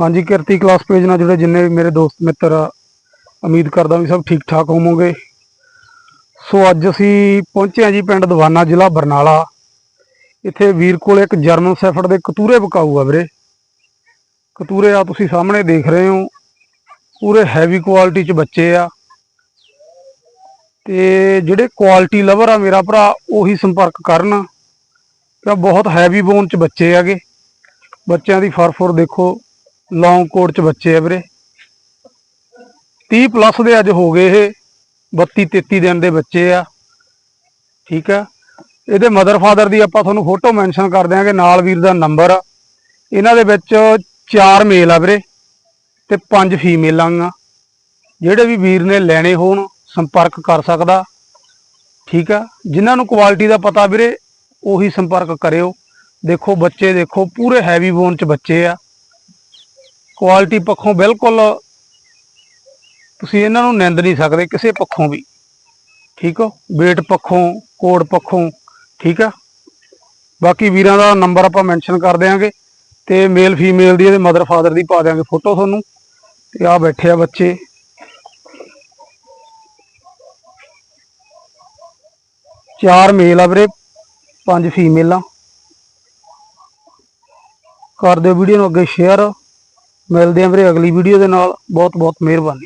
ਹਾਂਜੀ, ਕਿਰਤੀ class page ਨਾਲ ਜੁੜੇ ਜਿੰਨੇ ਵੀ ਮੇਰੇ ਦੋਸਤ, ਮਿੱਤਰ, ਉਮੀਦ ਕਰਦਾ ਵੀ ਸਭ ਠੀਕ ਠਾਕ ਹੋਵੋਗੇ। ਸੋ ਅੱਜ ਅਸੀਂ ਪਹੁੰਚੇ ਹਾਂ ਜੀ ਪਿੰਡ ਦਵਾਨਾ, ਜ਼ਿਲ੍ਹਾ ਬਰਨਾਲਾ। ਇੱਥੇ ਵੀਰ ਕੋਲ ਇੱਕ ਜਰਮਨ ਸੈਫਰਡ ਦੇ ਕਤੂਰੇ ਬਕਾਊ ਆ ਵੀਰੇ। ਕਤੂਰੇ ਆ ਤੁਸੀਂ ਸਾਹਮਣੇ ਦੇਖ ਰਹੇ ਹੋ। ਪੂਰੇ ਹੈਵੀ ਕੁਆਲਿਟੀ ਚ ਬੱਚੇ ਆ। ਤੇ ਜਿਹੜੇ ਕੁਆਲਿਟੀ ਲਵਰ ਆ ਮੇਰਾ ਭਰਾ, ਉਹੀ ਸੰਪਰਕ ਕਰਨ। ਤਾਂ ਬਹੁਤ ਹੈਵੀ ਬੋਨ ਚ ਬੱਚੇ ਹੈਗੇ। ਬੱਚਿਆਂ ਦੀ ਫਰਫਰ ਦੇਖੋ। ਲੌਂਗ ਕੋਟ ਚ ਬੱਚੇ ਆ ਵੀਰੇ। 30 ਪਲੱਸ ਦੇ ਅੱਜ ਹੋ ਗਏ ਇਹ 32 33 ਦਿਨ ਦੇ ਬੱਚੇ ਆ। ਠੀਕ ਆ। ਇਹਦੇ ਮਦਰ ਫਾਦਰ ਦੀ ਆਪਾਂ ਤੁਹਾਨੂੰ ਫੋਟੋ ਮੈਂਸ਼ਨ ਕਰ ਦਿਆਂਗੇ, ਨਾਲ ਵੀਰ ਦਾ ਨੰਬਰ ਇਹਨਾਂ ਦੇ ਵਿੱਚ ਚਾਰ ਮੇਲ ਆ ਵੀਰੇ ਤੇ ਪੰਜ ਫੀਮੇਲਾਂ ਆ। ਜਿਹੜੇ ਵੀ ਵੀਰ ਨੇ ਲੈਣੇ ਹੋਣ, ਸੰਪਰਕ ਕਰ ਸਕਦਾ। ਠੀਕ ਆ। ਜਿਨ੍ਹਾਂ ਨੂੰ ਕੁਆਲਿਟੀ ਦਾ ਪਤਾ ਵੀਰੇ, ਉਹੀ ਸੰਪਰਕ ਕਰਿਓ। ਦੇਖੋ ਬੱਚੇ ਦੇਖੋ, ਪੂਰੇ ਹੈਵੀ ਬੋਨ ਚ ਬੱਚੇ ਆ। ਕੁਆਲਿਟੀ ਪੱਖੋਂ ਬਿਲਕੁਲ ਤੁਸੀਂ ਇਹਨਾਂ ਨੂੰ ਨਿੰਦ ਨਹੀਂ ਸਕਦੇ ਕਿਸੇ ਪੱਖੋਂ ਵੀ। ਠੀਕ ਹੋ? weight ਪੱਖੋਂ ਕੋਡ ਪੱਖੋਂ, ਠੀਕ ਆ? ਬਾਕੀ ਵੀਰਾਂ ਦਾ ਨੰਬਰ ਆਪਾਂ ਮੈਂਸ਼ਨ ਕਰ ਦਿਆਂਗੇ ਤੇ ਮੇਲ ਫੀਮੇਲ ਦੀ ਇਹਦੇ ਮਦਰ ਫਾਦਰ ਦੀ ਪਾ ਦਿਆਂਗੇ ਫੋਟੋ ਤੁਹਾਨੂੰ। ਤੇ ਆ ਬੈਠੇ ਆ ਬੱਚੇ। ਚਾਰ ਮੇਲ ਆ ਵੀਰੇ, ਪੰਜ ਫੀਮੇਲਾਂ ਕਰ ਦਿਓ ਵੀਡੀਓ ਨੂੰ ਅੱਗੇ ਸ਼ੇਅਰ ਮਿਲਦੇ ਆਂ ਵੀਰੇ ਅਗਲੀ ਵੀਡੀਓ ਦੇ ਨਾਲ। ਬਹੁਤ ਬਹੁਤ ਮਿਹਰਬਾਨੀ।